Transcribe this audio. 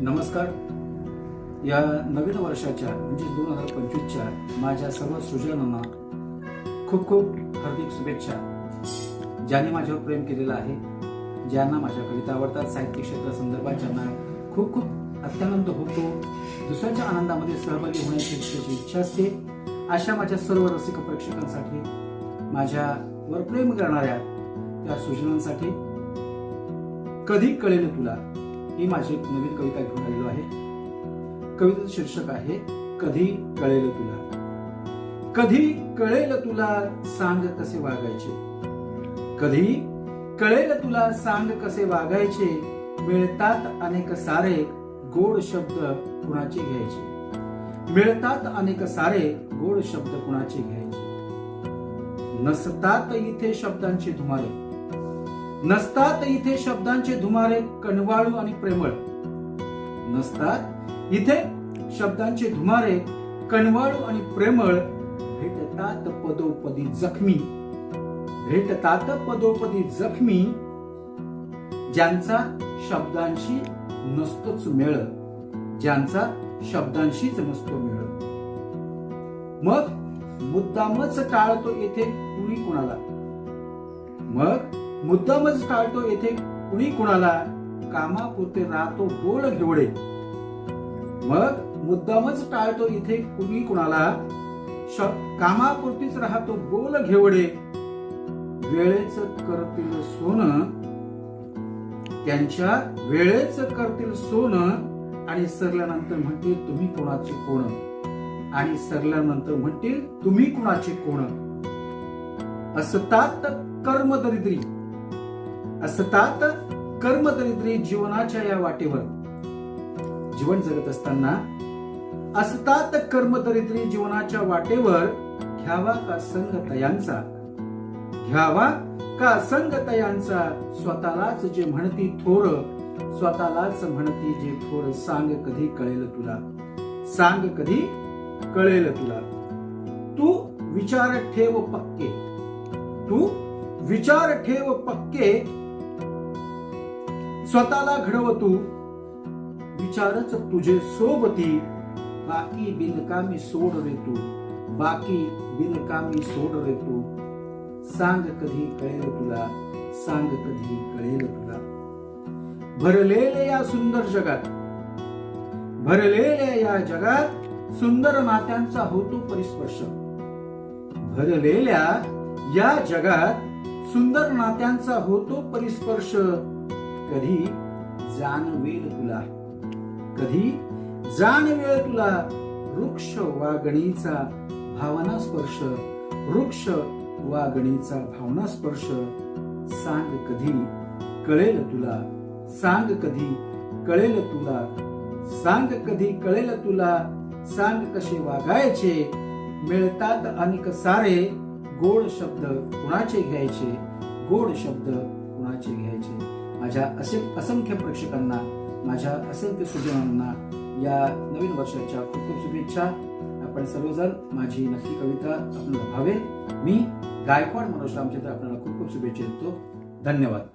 नमस्कार. या नवीन वर्षाच्या म्हणजे दोन हजार पंचवीसच्या माझ्या सर्व सृजनांना खूप खूप हार्दिक शुभेच्छा. ज्यांनी माझ्यावर प्रेम केलेलं आहे ज्यांना माझ्या कविता आवडतात साहित्य क्षेत्रासंदर्भात ज्यांना खूप खूप अत्यानंद होतो दुसऱ्याच्या आनंदामध्ये सहभागी होण्याची त्याची इच्छा असते अशा माझ्या सर्व रसिक प्रेक्षकांसाठी माझ्यावर प्रेम करणाऱ्या त्या सृजनांसाठी कधी कळेल तुला? ही माझी एक नवीन कविता घेऊन आलेलो आहे. कवितेचं शीर्षक आहे कधी कळेल तुला? कधी कळेल तुला सांग कसे वागायचे? कधी कळेल तुला सांग कसे वागायचे? मिळतात अनेक सारे गोड शब्द कुणाचे घ्यायचे? मिळतात अनेक सारे गोड शब्द कुणाचे घ्यायचे? नसतात इथे शब्दांची धुमारे नसतात इथे शब्दांचे धुमारे कणवाळू आणि प्रेमळ. नसतात इथे शब्दांचे धुमारे कणवाळू आणि प्रेमळ. भेटतात पदोपदी जखमी. भेटतात पदोपदी जखमी ज्यांचा शब्दांशी नसतोच मेळ. ज्यांचा शब्दांशीच नसतो मेळ. मग मुद्दामच टाळतो येथे कुणी कुणाला? मग मुद्दामच टाळतो येथे कुणी कुणाला. कामापुरते राहतो बोल घेवडे. मग मुद्दामच टाळतो इथे कुणी कुणाला. श- कामापुरतीच राहतो बोल घेवडे. वेळेच करतील सोनं. त्यांच्या वेळेच करतील सोनं. आणि सरल्यानंतर म्हणतील तुम्ही कोणाचे कोण? आणि सरल्यानंतर म्हणतील तुम्ही कुणाचे कोण? असतात कर्म दरिद्री असतात कर्मदरिद्री जीवनाच्या या वाटेवर. जीवन जगत असताना असतात कर्मदरिद्री जीवनाच्या वाटेवर घ्यावा का संग तयांचा? घ्यावा का संग तयांचा? स्वतःलाच जे म्हणती थोर स्वतःलाच म्हणती जे थोर सांग कधी कळेल तुला? सांग कधी कळेल तुला? तू विचार ठेव पक्के. तू विचार ठेव पक्के स्वतःला घडव तू विचारच तुझे सोबती बाकी बिनकामी सोड रे तू बाकी बिनकामी सोड रे तू सांग कधी कळेल तुला सांग कधी कळेल तुला. भरलेले या सुंदर जगात भरलेल्या या जगात सुंदर नात्यांचा होतो परिस्पर्श. भरलेल्या या जगात सुंदर नात्यांचा होतो परिस्पर्श. कधी जाणवेल तुला? कधी जाणवेल तुला? वृक्ष वागणीचा भावना स्पर्श वृक्ष वागणीचा भावना स्पर्श. सांग कधी कळेल तुला? सांग कधी कळेल तुला? सांग कधी कळेल तुला? सांग कसे वागायचे? मिळतात अनेक सारे. गोड शब्द कुणाचे घ्यायचे? गोड शब्द कुणाचे घ्यायचे? माझ्या असे असंख्य प्रेक्षकांना माझ्या असंख्य सुजनांना या नवीन वर्षाच्या खूप खूप शुभेच्छा. आपण सर्वजण माझी नक्की कविता आपल्याला भावेल मी गायकवाड मनोज रामचंद्र आपल्याला खूप खूप शुभेच्छा देतो. धन्यवाद.